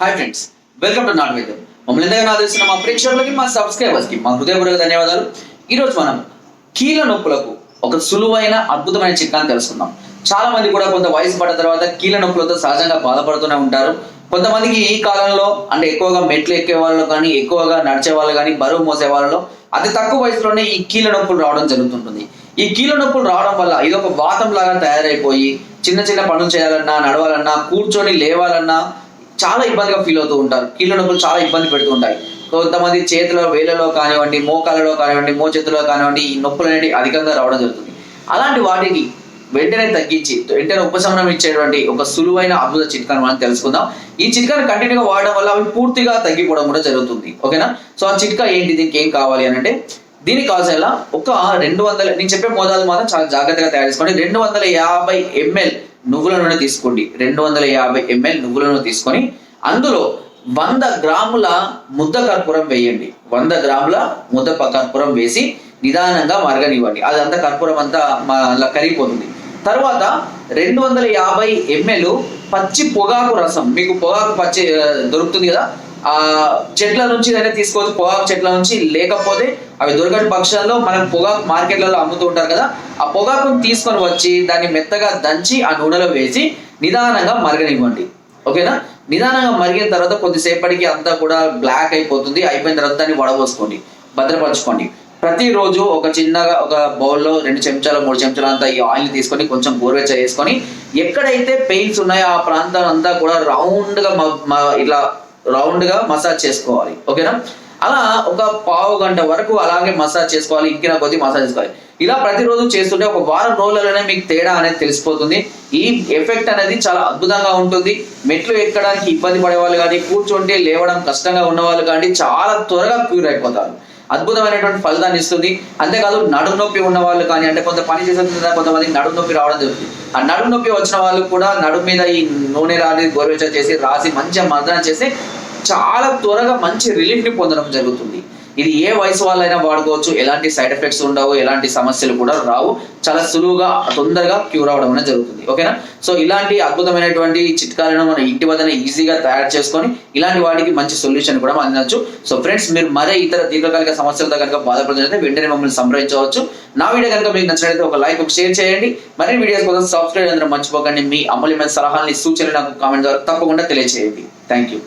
Hi friends welcome to నాట్ వేదం మమ్మల్ని ఎంతగానో ఆదరిస్తున్న మా ప్రేక్షకులకి మా సబ్స్క్రైబర్స్కి మా హృదయపూర్వక ధన్యవాదాలు. ఈరోజు మనం కీళ్ళ నొప్పులకు ఒక సులువైన అద్భుతమైన చిట్కాని తెలుసుకుందాం. చాలా మంది కూడా కొంత వయసు పడ్డ తర్వాత కీళ్ళ నొప్పులతో సహజంగా బాధపడుతూనే ఉంటారు. కొంతమందికి ఈ కాలంలో అంటే ఎక్కువగా మెట్లు ఎక్కే వాళ్ళు కానీ ఎక్కువగా నడిచే వాళ్ళు కానీ బరువు మోసే వాళ్ళలో అతి తక్కువ వయసులోనే ఈ కీళ్ళ నొప్పులు రావడం జరుగుతుంటుంది. ఈ కీళ్ళ నొప్పులు రావడం వల్ల ఇది ఒక వాతం లాగా తయారైపోయి చిన్న చిన్న పనులు చేయాలన్నా నడవాలన్నా కూర్చొని లేవాలన్నా చాలా ఇబ్బందిగా ఫీల్ అవుతూ ఉంటారు. కీళ్ళ నొప్పులు చాలా ఇబ్బంది పెడుతూ ఉంటాయి. కొంతమంది చేతుల వేళ్ళలో కానివ్వండి మోకాళ్ళలో కానివ్వండి మోచేతుల్లో కానివ్వండి ఈ నొప్పులు అనేవి అధికంగా రావడం జరుగుతుంది. అలాంటి వాటికి వెంటనే తగ్గించి వెంటనే ఉపశమనం ఇచ్చేటువంటి ఒక సులువైన అద్భుత చిట్కాను మనం తెలుసుకుందాం. ఈ చిట్కాను కంటిన్యూగా వాడడం వల్ల అవి పూర్తిగా తగ్గిపోవడం కూడా జరుగుతుంది. ఓకేనా? సో ఆ చిట్కా ఏంటి? దీనికి ఏం కావాలి అని అంటే దీనికి కావాల్సిన ఒక రెండు వందల నేను చెప్పే మోదాలు మాత్రం చాలా జాగ్రత్తగా తయారు చేసుకోండి. రెండు వందల యాభై ఎంఎల్ నువ్వుల నూనె తీసుకోండి. రెండు వందల యాభై ఎంఎల్ నువ్వుల నూనె తీసుకొని అందులో వంద గ్రాముల ముద్ద కర్పూరం వేయండి. వంద గ్రాముల ముద్ద కర్పూరం వేసి నిదానంగా మరగనివ్వండి. అదంతా కర్పూరం అంతా మా- అలా కరిగిపోతుంది. తర్వాత రెండు వందల యాభై ఎంఎల్ పచ్చి పొగాకు రసం. మీకు పొగాకు పచ్చి దొరుకుతుంది కదా? ఆ చెట్ల నుంచి అయితే తీసుకోవచ్చు పొగాకు చెట్ల నుంచి. లేకపోతే అవి దొరకని పక్షాల్లో మనం పొగాకు మార్కెట్లలో అమ్ముతూ ఉంటారు కదా ఆ పొగాకును తీసుకొని వచ్చి దాన్ని మెత్తగా దంచి ఆ నూనెలో వేసి నిదానంగా మరగనివ్వండి. ఓకేనా? నిదానంగా మరిగిన తర్వాత కొద్దిసేపటికి అంతా కూడా బ్లాక్ అయిపోతుంది అయిపోయిన తర్వాత దాన్ని వడబోసుకోండి భద్రపరచుకోండి. ప్రతిరోజు ఒక చిన్నగా ఒక బౌల్లో రెండు చెంచాలు మూడు చెంచాలు అంతా ఈ ఆయిల్ తీసుకొని కొంచెం గోరువెచ్చ వేసుకొని ఎక్కడైతే పెయిన్స్ ఉన్నాయో ఆ ప్రాంతం అంతా కూడా రౌండ్గా ఇట్లా రౌండ్గా మసాజ్ చేసుకోవాలి. ఓకేనా? అలా ఒక పావు గంట వరకు అలాగే మసాజ్ చేసుకోవాలి ఇంకిన కొద్ది మసాజ్ చేసుకోవాలి. ఇలా ప్రతిరోజు చేస్తుంటే ఒక వారం రోజులలోనే మీకు తేడా అనేది తెలిసిపోతుంది. ఈ ఎఫెక్ట్ అనేది చాలా అద్భుతంగా ఉంటుంది. మెట్లు ఎక్కడానికి ఇబ్బంది పడే వాళ్ళు కానీ కూర్చుంటే లేవడం కష్టంగా ఉన్న వాళ్ళు కానీ చాలా త్వరగా క్యూర్ అయిపోతారు. అద్భుతమైనటువంటి ఫలితాన్ని ఇస్తుంది. అంతేకాదు నడుము నొప్పి ఉన్న వాళ్ళు కానీ అంటే కొంత పని చేసిన కొంతమంది కొంతమందికి నడుము నొప్పి రావడం జరుగుతుంది. ఆ నడుము నొప్పి వచ్చిన వాళ్ళు కూడా నడుము మీద ఈ నూనె రాని గోరువెచ్చ చేసి రాసి మంచిగా మర్దన చేసి చాలా త్వరగా మంచి రిలీఫ్ని పొందడం జరుగుతుంది. ఇది ఏ వయసు వాళ్ళైనా వాడుకోవచ్చు. ఎలాంటి సైడ్ ఎఫెక్ట్స్ ఉండవు ఎలాంటి సమస్యలు కూడా రావు. చాలా సులువుగా తొందరగా క్యూర్ అవడం అనేది జరుగుతుంది. ఓకేనా? సో ఇలాంటి అద్భుతమైనటువంటి చిట్కాలను మనం ఇంటి వద్దనే ఈజీగా తయారు చేసుకొని ఇలాంటి వాటికి మంచి సొల్యూషన్ కూడా మనం అందించవచ్చు. సో ఫ్రెండ్స్ మీరు మరే ఇతర దీర్ఘకాలిక సమస్యలతో కనుక బాధపడుతున్నట్లయితే వెంటనే మమ్మల్ని సంప్రదించవచ్చు. నా వీడియో కనుక మీకు నచ్చినట్లయితే ఒక లైక్ ఒక షేర్ చేయండి. మరిన్ని వీడియోస్ కోసం సబ్స్క్రైబ్ అందరూ మర్చిపోకండి. మీ అమూల్యమైన సలహాలని సూచనలు నాకు కామెంట్ ద్వారా తప్పకుండా తెలియజేయండి థ్యాంక్ యూ